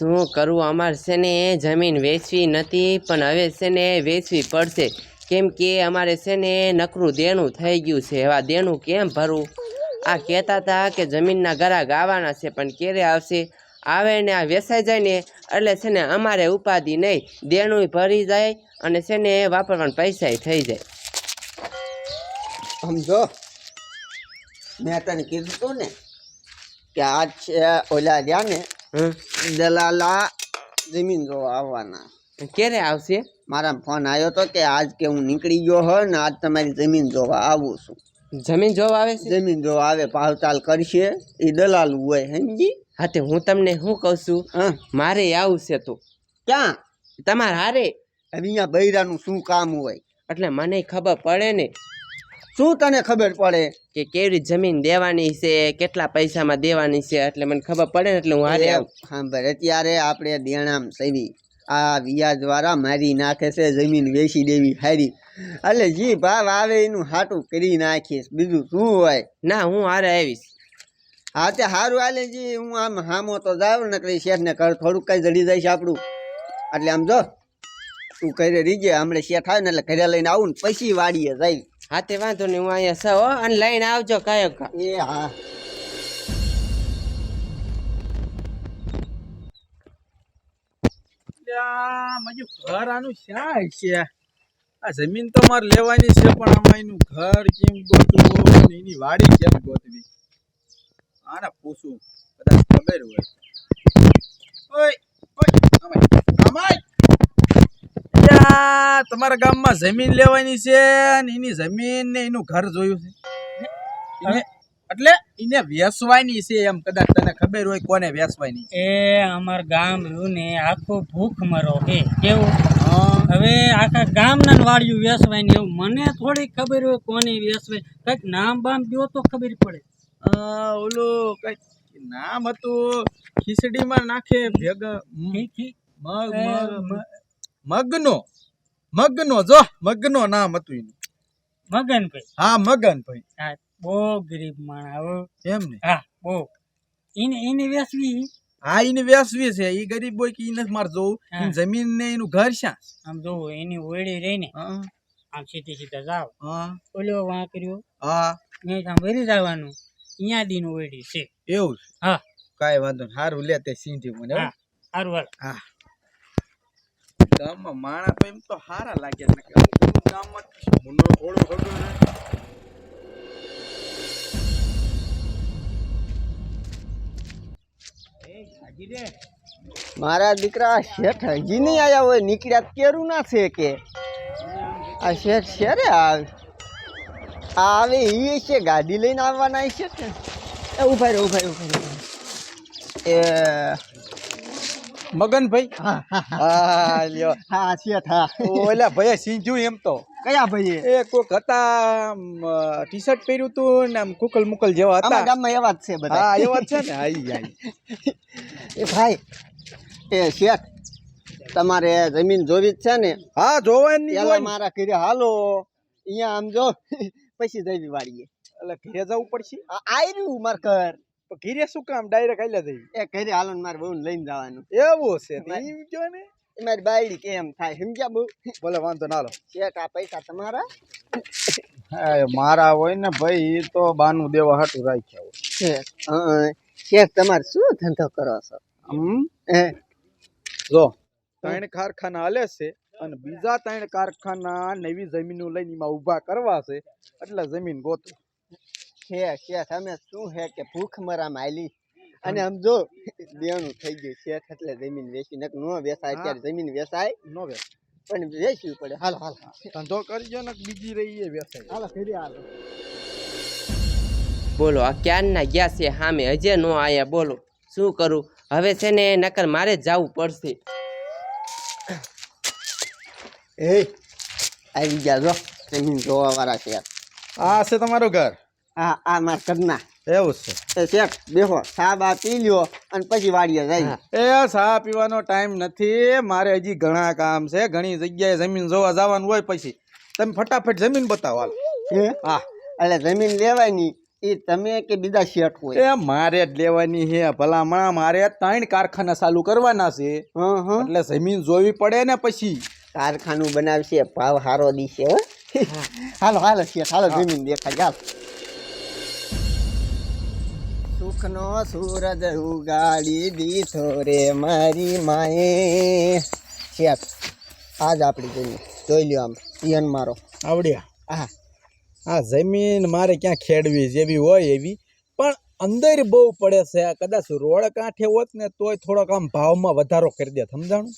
શું કરવું? અમારે છે ને જમીન વેચવી નથી, પણ હવે છે ને વેચવી પડશે. કેમ કે અમારે છે ને નકરું દેણું થઈ ગયું છે. એવા દેણું કેમ ભરવું? આ કહેતા હતા કે જમીનના ગરા ગાવાના છે, પણ ક્યારે આવશે? આવે ને આ વેસાઈ જાય ને, એટલે છે ને અમારે ઉપાધિ નહીં. દેણું ભરી જાય અને છે ને વાપરવાના પૈસા થઈ જાય. સમજો? મેં તને કીધું તું ને કે આજ છે, ઓલા રહ્યા ને દલાલા જમીન જોવા આવવાના. ક્યારે આવશે? મારા ફોન આવ્યો તો કે આજ કે હું નીકળી ગયો હોય ને આજ તમારી જમીન જોવા આવું છું. જમીન જોવા આવે છે? જમીન જોવા આવે ભાવતાલ કરશે એ દલાલ હોય સમજી? હા તે હું તમને શું કહું છું? હા. મારે આવું છે તો. ક્યાં? તમારે હારે? હવે અહીંયા બૈરાનું શું કામ હોય? એટલે મને ખબર પડે ને. શું તને ખબર પડે? કે કેવી જમીન દેવાની છે કેટલા પૈસામાં દેવાની છે એટલે મને ખબર પડે ને એટલે હું હારે આવું. સાંભળ અત્યારે આપણે દેણામ સવી. આ વ્યાજ વાળા મારી નાખે છે જમીન વેચી દેવી હારી. એટલે જે ભાવ આવે એનું હાટું કરી નાખીશ. બીજું શું હોય? ના હું હારે આવીશ. હા તે સારું હાલે જી હું આમ હામો તો જાવ ને કઈ શેઠ ને કર થોડુંક કઈ જડી જાય છે આપણું. એટલે આમ જો તું કરે રીજે હમણાં શેઠ આવે ને એટલે ઘરે લઈને આવું ને પછી વાડીએ જાય હા તે વાંધો નહીં હું અહીંયા સૌ અને લઈને આવજો કયો એ હા. લ્યા, ઘર આનું શ્યાં છે. આ જમીન તો મારે લેવાની છે પણ આમાં એનું ઘર કેમ ગોતવું એની વાડી કેમ ગોતવી? આને પૂછું કદાચ ખબર હોય. ઓય ઓય આમાય તમારા ગામમાં જમીન લેવાની છે ને એની જમીન ને એનું ઘર જોયું છે. એટલે એને વેસવાની છે એમ કદાચ તને ખબર હોય કોને વેસવાની. એ અમાર ગામ રહ્યું ને આખું ભૂખ મરો હે. કેવું? હવે આખા ગામના વાળ્યું વેસવાની એવું. મને થોડી ખબર હોય કોની વેસવાય. કંઈક નામ બામ દો તો ખબર પડે. ઓલું કંઈક નામ હતું ખીચડીમાં નાખે ભેગા મગ મગનો? મગનો જો મગનો નામ હતું એનું. મગનભાઈ. હા મગન ભાઈ હા બહુ ગરીબ માણસ એમ ને? હા બહુ. એને એને વેસવી. હા એને વેસવી છે. એ ગરીબ હોય કે એને મારે જોવું. એની જમીન ને એનું ઘર શા? આમ જોવો એની ઓળી રહીને. હા. આમ સીધી સીધા જાવ હા. ઓલો વાં કર્યો હા ત્યાં કામ વરી જવાનું. અહીંયા દીન ઓળી છે. એવું હા. કાંઈ વાંધો નહીં. સારું લે તે સીધી મને હારું હાલ. હા. ગામમાં માણા તો એમ તો સારા લાગે ને અમુક ગામમાં મુન્નો થોડો ખબર ને મારા દીકરા શેઠ હજી નહીં આવ્યા હોય નીકળ્યા કેરું ના છે કે? આ શેઠ છે રે આવે એ છે ગાડી લઈને આવવાના છે ને એ ઊભા રે ઊભા રે ઊભા રે એ મગનભાઈ? હા હા હા. લ્યો. હા શેઠ હા. ઓલા ભાઈ સિંજુ એમ તો. કયા ભાઈ એ કોક હતા ટી શર્ટ પહેર્યું તું ને આમ કુકલ મુકલ જેવા હતા. ગામમાં એવા જ છે બધા. હા એવા જ છે ને? આઈ આઈ. એ ભાઈ એ શેઠ તમારે જમીન જોવી જ છે ને? હા જોવાની પેલા મારા ઘરે હાલો અહીંયા આમ જો. પછી જઈ વાડીએ એટલે ઘરે જવું પડશે? આયરું માર તો ઘરે શું કામ? ડાયરેક્ટ આલ્યા થઈ. એ ઘરે હાલો ને મારે બહુ લઈને જવાનું. એવું છે. ઈ કયો ને? મારી બાયડી કેમ થાય સમજ્યા બહુ? ભલે વાંધો ના લો શેઠ આ પૈસા તમારા? મારા હોય ને ભાઈ ઈ તો બાનું દેવા હાટું રાખ્યા હોય. શેઠ શેઠ તમારે શું ધંધો કરો છો? હમ? જો. ત્રણ કારખાના હાલે છે અને બીજા ત્રણ કારખાના નવી જમીનો લઈને એમાં ઊભા કરવા છે. એટલે જમીન ગોતું શેઠ શેઠ અમે શું હે કે ભૂખ મરામાં આલી અને આમ જો દેણું થઈ ગયું શેઠ એટલે જમીન વેચી. નક નો વેચાય અત્યારે જમીન વેચાય. નો વે પણ વેચવી પડે. હાલ હાલ. ધંધો કરજો ને બીજી રહી એ વેસાય હાલ ફેરી હાલ. બોલો આ ક્યારના ગયા છે? હામે હજે નો આયા. બોલો શું કરું? હવે છે ને નકર મારે જ જવું પડશે. એ આવી ગયા જો જમીન જોવા વાળા છે. આ છે તમારું ઘર? આ આ માર એવું છે. એ શેઠ બેહો ચા બા પી લ્યો અને પછી વાડીએ જાય એ ચા પીવાનો ટાઈમ નથી. મારે હજી ઘણા કામ છે. ઘણી જગ્યાએ જમીન જોવા જવાનું હોય પછી. તમે ફટાફટ જમીન બતાવો હા? એટલે જમીન લેવાની એ તમે કે બીજા શેઠ હોય? એ મારે જ લેવાની છે ભલામણા મારે ત્રણ કારખાના ચાલુ કરવાના છે. હા હા. એટલે જમીન જોવી પડે ને પછી. કારખાનું બનાવશે ભાવ સારો દીશે હો. હાલો હાલો શેઠ હાલો જમીન દેખાય. ચાલ સુખનો સૂરજ ઉગાડી દીધો રે મારી માએ. શેખ આજ આપણી જમીન. જોઈ લ્યો આમ ઈયન મારો. આવડ્યા? હા. હા જમીન મારે ક્યાં ખેડવી જેવી હોય એવી પણ અંદર બહુ પડે છે. આ કદાચ રોડ કાંઠે હોત ને તોય થોડોક આમ ભાવમાં વધારો કરી દે સમજાણું?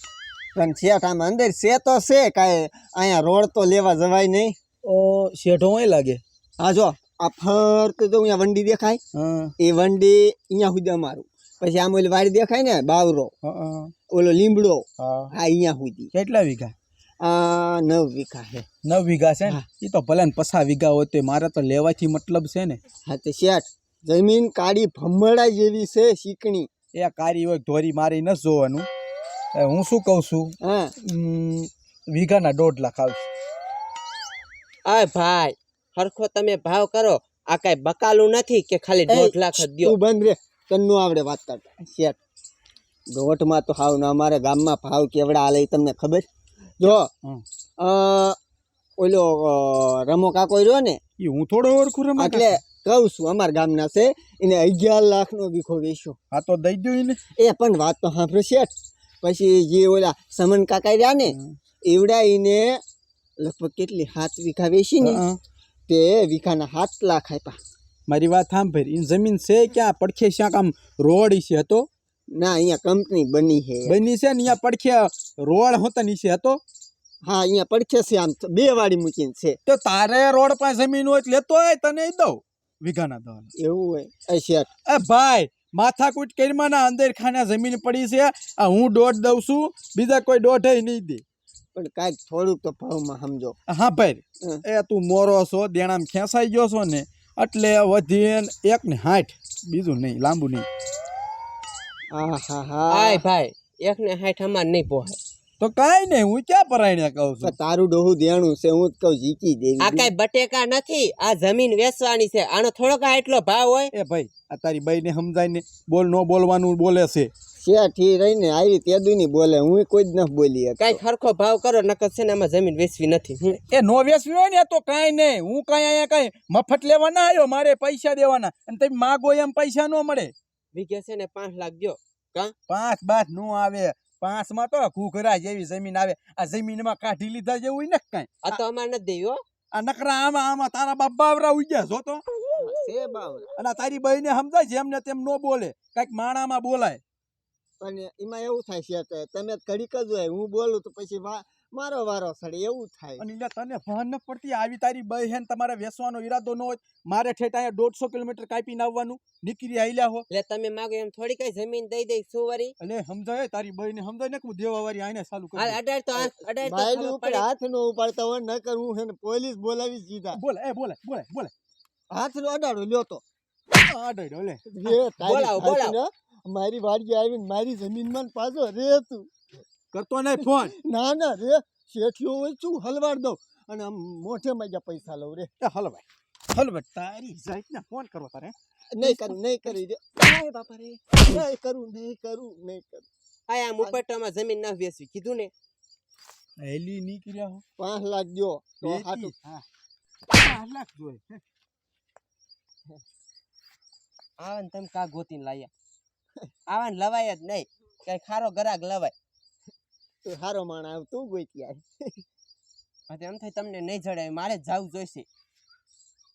પણ શેઠ આમ અંદર છે તો છે કાંઈ અહીંયા રોડ તો લેવા જવાય નહીં. ઓ શેઠો હોય લાગે? હા જો. આ ફરતું તો અહીંયા વંડી દેખાય. હા. એ વંડી અહીંયા સુધી અમારું. પછી આમ ઓલી વાડી દેખાય ને બાવરો. હા ઓલો લીમડો. હા. અહીંયા સુધી. કેટલા વીઘા? આ નવ વીઘા છે. નવ વીઘા છે ને? હા. એ તો ભલે ને પસા વીઘા હોય તો મારે તો લેવાથી મતલબ છે ને. હા તો શેઠ જમીન કાળી ભમરડા જેવી છે શીકણી. એ કાળી હોય ધોરી મારી ન જોવાનું. એ હું શું કહું છું? હા. વીઘાના દોઢ લાખ આવશે. આ ભાઈ હરખો તમે ભાવ કરો આ કઈ બકાલું નથી કે ખાલી દોઢ લાખ જ દ્યો? બંધ રે તને આવડે વાત કરતા. શેઠ દોઢમાં તો હાવ ના અમારે ગામમાં ભાવ કેવડા હાલે તમને ખબર? જો ઓલો રમો કાકો રહ્યો ને એ હું થોડો ઓળખું રમો એટલે કહું છું અમારા ગામના છે એને અગિયાર લાખનો વીખો વેચ્યો. હા તો દઈ દઉં ને એ પણ વાત તો સાંભળો શેઠ. પછી જે ઓલા સમન કાકા રહ્યા ને એવડા એને લગભગ કેટલી હાથ વીઘા વેચી ને. તે વીઘાના સાત લાખ આપ્યા. મારી વાત સાંભળી જમીન છે ક્યાં? પડખે શ્યાં આમ રોડ છે હતો? ના અહીંયા કંપની બની છે. બની છે ને અહીંયા પડખે રોડ હોતા નીચે હતો? હા અહીંયા પડખે છે આમ બે વાડી મૂકીને છે. તો તારે રોડ પાસે જમીન હોય લેતો હોય તને દઉં વીઘાના દો એવું હોય. શેઠ. એ ભાઈ માથાકૂટ કરીમાં ના અંદર ખાના જમીન પડી છે. આ હું દોઢ દઉં છું બીજા કોઈ દોઢ નહીં દે. પણ કાંઈક થોડુંક તો ભાવમાં સમજો. હા ભાઈ એ તું મોરો છો દેણામ ખેંચાઈ ગયો છો ને એટલે વધીને એક ને હાઠ બીજું નહીં લાંબુ નહીં. હા હા હા ભાઈ એક ને હાઠ અમાર નહીં પોહાય. તો કાઈ નહીં હું ક્યાં પરાયણે કહું છું? તારું ડોહું દેણું છે હું કહું જીકી આ દેવી કઈ બટેકા નથી આ જમીન વેચવાની છે. આનો થોડોક આ એટલો ભાવ હોય. એ ભાઈ આ તારી બાઈને સમજાય ને બોલ ન બોલવાનું બોલે છે. શેઠ રહીને આવી તેદું નહીં બોલે હું કોઈ જ ન બોલી કઈ ખરખો ભાવ કરો નકર છે ને આમાં જમીન વેચવી નથી. એ નો વેચવી હોય ને તો કાંઈ નહીં. હું કાંઈ અહીંયા કાંઈ મફત લેવા ના આવ્યો મારે પૈસા દેવાના. અને તમે માગો એમ પૈસા ન મળે. વીઘે છે ને પાંચ લાખ દ્યો. પાંચ બાદ નો આવે. પાંચમાં તો ઘૂઘરા જેવી જમીન આવે. આ જમીનમાં કાઢી લીધા જેવું ને કઈ. આ તો અમારે નથી દેવી હો. આ નકરા આમાં આમાં તારા બાપ બાવરા ઉઈ ગયા જો તો. અને તારી બહેને સમજાય છે એમને તેમ નો બોલે. કંઈક માણામાં બોલાય. પણ એમાં એવું થાય છે તમે ઘડીક જ હોય હું બોલું તો પછી વા- મારો વારો સડે એવું થાય. અને એટલે તને ભાન ન પડતી આવી તારી બહેન તમારે વેસવાનો ઈરાદો ન હોય. મારે ઠેઠ અહીંયા દોઢસો કિલોમીટર કાપી આવવાનું. નીકળી આયલા હો. એટલે તમે માગો એમ થોડી કઈ જમીન દઈ દઈ સુવારી અને સમજાય તારી બહેન સમજાય ને કે હું દેવાવારી આને ચાલુ કરી અડાડ તો અડાડ તો ભાઈ ઉપર હાથ નો ઉપાડતા હોય ન કરવું હે ને પોલીસ બોલાવી સીધા. દીધા બોલે એ બોલે બોલે બોલે. હાથ નો અડાડો લ્યો તો. અડાડો લે. બોલાવ બોલાવો, મારી વાડી આવીને મારી જમીનમાં માં પાછો રે તું કરતો નહીં ફોન. ના ના રે શેઠિયો હોય શું હલવાડ દઉં? અને આમ મોઢે મજા પૈસા લઉં રે. હલવાય હલવાય તારી જાતને ફોન કરો તારે નહીં કરું નહીં કરી દે. આય બાપા રે. નહીં કરું નહીં કરું નહીં કરું. આય આમ ઉપટામાં જમીન ના વેચવી. કીધું ને? હેલી નીકળ્યા હો પાંચ લાખ દો તો હાટું. હા. પાંચ લાખ જોઈ આવા ને તમે કા ગોતીને લાયા? આવે ને લવાય જ નહીં. કઈ ખારો ગરાગ લવાય. તું હારો માણ આવ તું ગોતી આય હવે એમ થાય તમને નહીં જડે મારે જવું જોઈશે.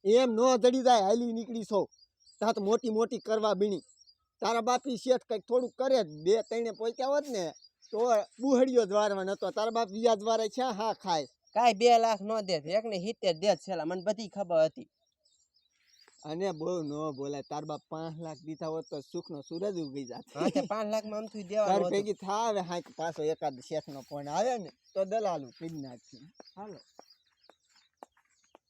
એમ ન જડી જાય હાલી નીકળી છો. તાત તો મોટી મોટી કરવા બીણી. તારા બાપી શેઠ કંઈક થોડુંક કરે જ બે ત્રણે પહોંચ્યા હોત ને તો બુહડીઓ દ્વારમાં નતો તારા બાપ બીજા દ્વારે છે હા ખાય. કાંઈ બે લાખ નો દે એક ને સિત્તેર દે છેલા છેલ્લા મને બધી ખબર હતી. અને બહુ ન બોલાય. તાર બાપ પાંચ લાખ દીધા હોત તો સુખ નો સૂરજ ઉગી જાત. પાંચ લાખમાં અમથું તાર ભેગી થાવે હાંક પાછો એકાદ શેખ નો ફોન આવે ને તો દલાલું કરી નાખી. હાલો.